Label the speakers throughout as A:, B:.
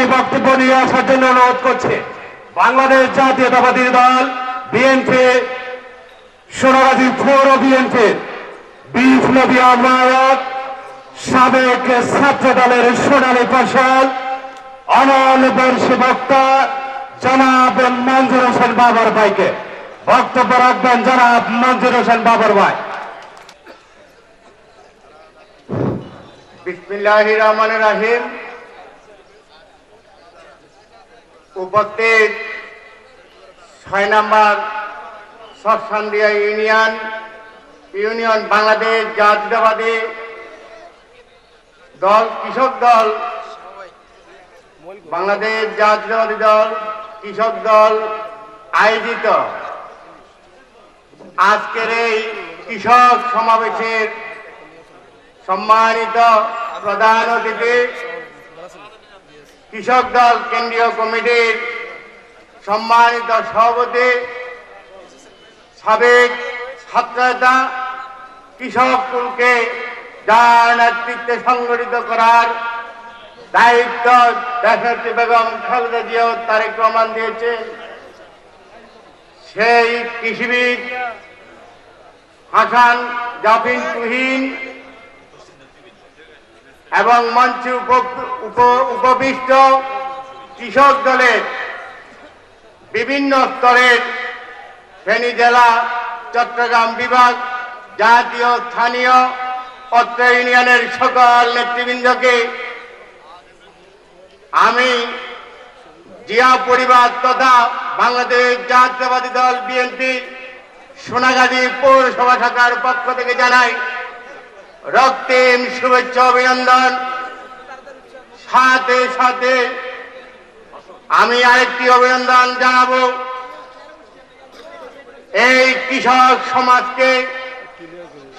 A: আমি বক্তব্য নিয়ে আসার জন্য অনুরোধ করছি, বাংলাদেশ জাতীয়তাবাদী দল, বিএনপি, সোনাগাজী পৌর বিএনপি, বিপ্লবী নায়ক সাবেক ছাত্র দলের সোনালী ফসল অনল বর্ষী বক্তা জনাব মঞ্জুর হোসেন বাবর ভাইকে। বক্তব্য রাখবেন জনাব মঞ্জুর হোসেন বাবর ভাই।
B: বিসমিল্লাহ রহমান রাহিম। উপস্থিত ছয় নম্বর সরসান্দিয়া ইউনিয়ন ইউনিয়ন বাংলাদেশ জাতীয়তাবাদী দল, কৃষক দল, বাংলাদেশ জাতীয়তাবাদী দল, কৃষক দল আয়োজিত। আজকের এই কৃষক সমাবেশের সম্মানিত প্রধান অতিথি কৃষক দল কেন্দ্রীয় কমিটির সম্মানিত সভাপতি, সাবেক ছাত্রনেতা, কৃষক কুলকে যার নেতৃত্বে সংগঠিত করার দায়িত্ব দেশনেত্রী বেগম খালেদা জিয়াও তারেক রহমান দিয়েছেন সেই কৃষিবিদ হাসান জাফিন তুহিন এবং মঞ্চে উপ- উপ- উপবিষ্ট কৃষক দলের বিভিন্ন স্তরের ফেনী জেলা, চট্টগ্রাম বিভাগ, জাতীয় স্থানীয়, অত্র ইউনিয়নের সকল নেতৃবৃন্দকে আমি জিয়া পরিবার তথা বাংলাদেশ জাতীয়বাদী দল বিএনপি সোনাগাজী পৌরসভা শাখার পক্ষ থেকে জানাই রক্তিম শুভেচ্ছা অভিনন্দন। সাথে সাথে আমি আরেকটি অভিনন্দন জানাব। এই কৃষক সমাজকে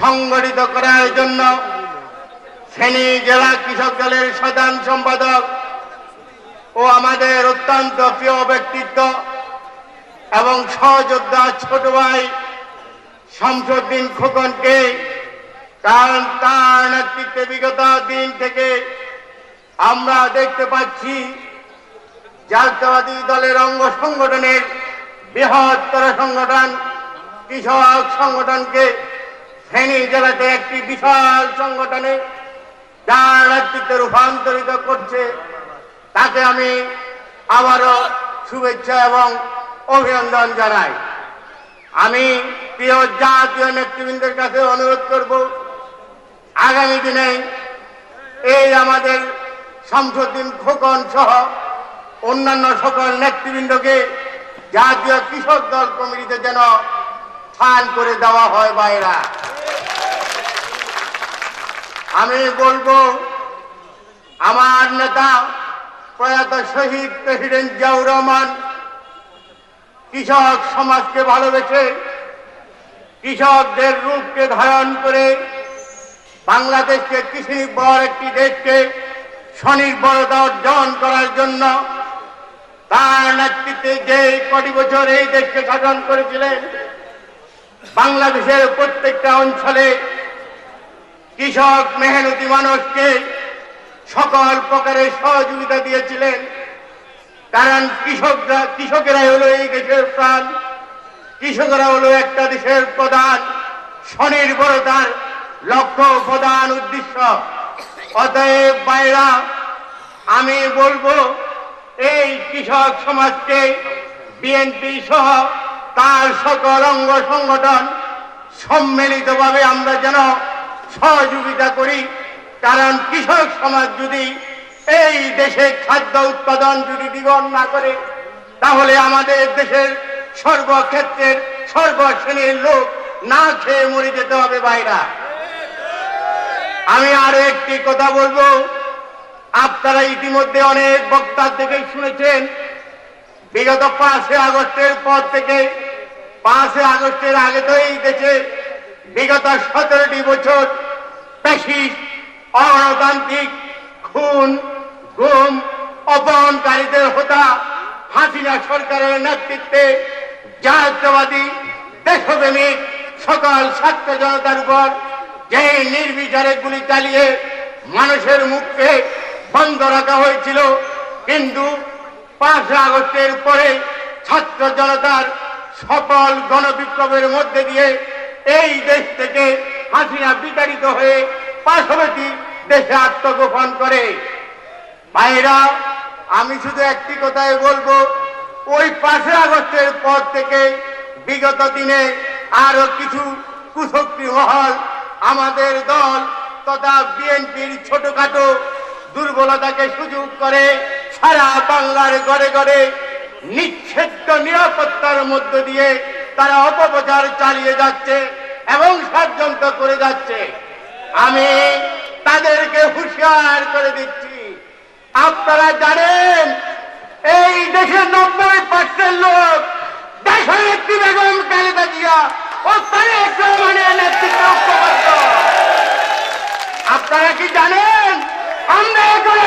B: সংগঠিত করার জন্য ফেনী জেলা কৃষক দলের সাধারণ সম্পাদক ও আমাদের অত্যন্ত প্রিয় ব্যক্তিত্ব এবং সহযোদ্ধা ছোট ভাই শামসুদ্দিন খোকনকে কারণ তার নেতৃত্বে বিগত দিন থেকে আমরা দেখতে পাচ্ছি জাতীয়বাদী দলের অঙ্গ সংগঠনের বৃহত্তর সংগঠন, কৃষক সংগঠনকে ফেনী জেলাতে একটি বিশাল সংগঠনে যার নেতৃত্বে রূপান্তরিত করছে। তাকে আমি আবারও শুভেচ্ছা এবং অভিনন্দন জানাই। আমি প্রিয় জাতীয় নেতৃবৃন্দের কাছে অনুরোধ করব আগামী দিনে এই আমাদের শামসুদ্দিন খোকন সহ অন্যান্য সকল নেতৃবৃন্দকে জাতীয় কৃষক দল কমিটিতে যেন স্থান করে দেওয়া হয় বাইরা। আমি বলব, আমার নেতা প্রয়াত শহীদ প্রেসিডেন্ট জিয়াউর রহমান কৃষক সমাজকে ভালোবেসে কৃষকদের রূপকে ধারণ করে বাংলাদেশকে কৃষি নির্ভর একটি দেশকে স্বনির্ভরতা অর্জন করার জন্য তার নেতৃত্বে যে কটি বছর এই দেশকে শাসন করেছিলেন, বাংলাদেশের প্রত্যেকটা অঞ্চলে কৃষক মেহনতি মানুষকে সকল প্রকারের সহযোগিতা দিয়েছিলেন। কারণ কৃষকরা, কৃষকেরাই হলো এই দেশের প্রাণ, কৃষকরা হলো একটা দেশের প্রধান, স্বনির্ভরতার লক্ষ্য প্রধান উদ্দেশ্য। অতএব বাইরা আমি বলব, এই কৃষক সমাজকে, বিএনপি সহ তার সকল অঙ্গ সংগঠন সম্মিলিতভাবে আমরা যেন সহযোগিতা করি। কারণ কৃষক সমাজ যদি এই দেশে খাদ্য উৎপাদন যদি দ্বিগুণ না করে, তাহলে আমাদের দেশের সর্বক্ষেত্রের সর্বশ্রেণীর লোক না খেয়ে মরে যেতে হবে বাইরা আমি আরও একটি কথা বলব। আপনারা ইতিমধ্যে অনেক বক্তার থেকে শুনেছেন, বিগত পাঁচই আগস্টের পর থেকে, পাঁচই আগস্টের আগে তো এই দেশে বিগত সতেরোটি বছর বেশি অগণতান্ত্রিক খুন, গুম, অপহরণকারীদের হতা হাসিনা সরকারের নেতৃত্বে জাতীয়বাদী দেশপ্রেমিক সকল ছাত্র জনতার উপর যে নির্বিচারে গুলি চালিয়ে মানুষের মুখকে বন্ধ রাখা হয়েছিল। কিন্তু পাঁচই আগস্টের পরে ছাত্র জনতার সফল গণবিপ্লবের মধ্যে দিয়ে এই দেশ থেকে হাসিনা বিতাড়িত হয়ে পার্শ্ববর্তী দেশে আত্মগোপন করে। ভাইরা, আমি শুধু একটি কথাই বলব, ওই পাঁচই আগস্টের পর থেকে বিগত দিনে আরও কিছু কুশক্তি মহল আমাদের দল তথা বিএনপির ছোটখাটো দুর্বলতাকে সুযোগ করে সারা বাংলার ঘরে ঘরে নিচ্ছেদ্য নিরাপত্তার মধ্য দিয়ে তারা অপপ্রচার চালিয়ে যাচ্ছে এবং ষড়যন্ত্র করে যাচ্ছে। আমি তাদেরকে হুঁশিয়ার করে দিচ্ছি। আপনারা জানেন, এই দেশের নব্বই পার্সেন্ট লোক দেশের বেগম খালেদা জিয়া ও তারেক রহমানের নেতৃত্বে ঐক্যবদ্ধ আপনারা কি জানেন আমরা এখনও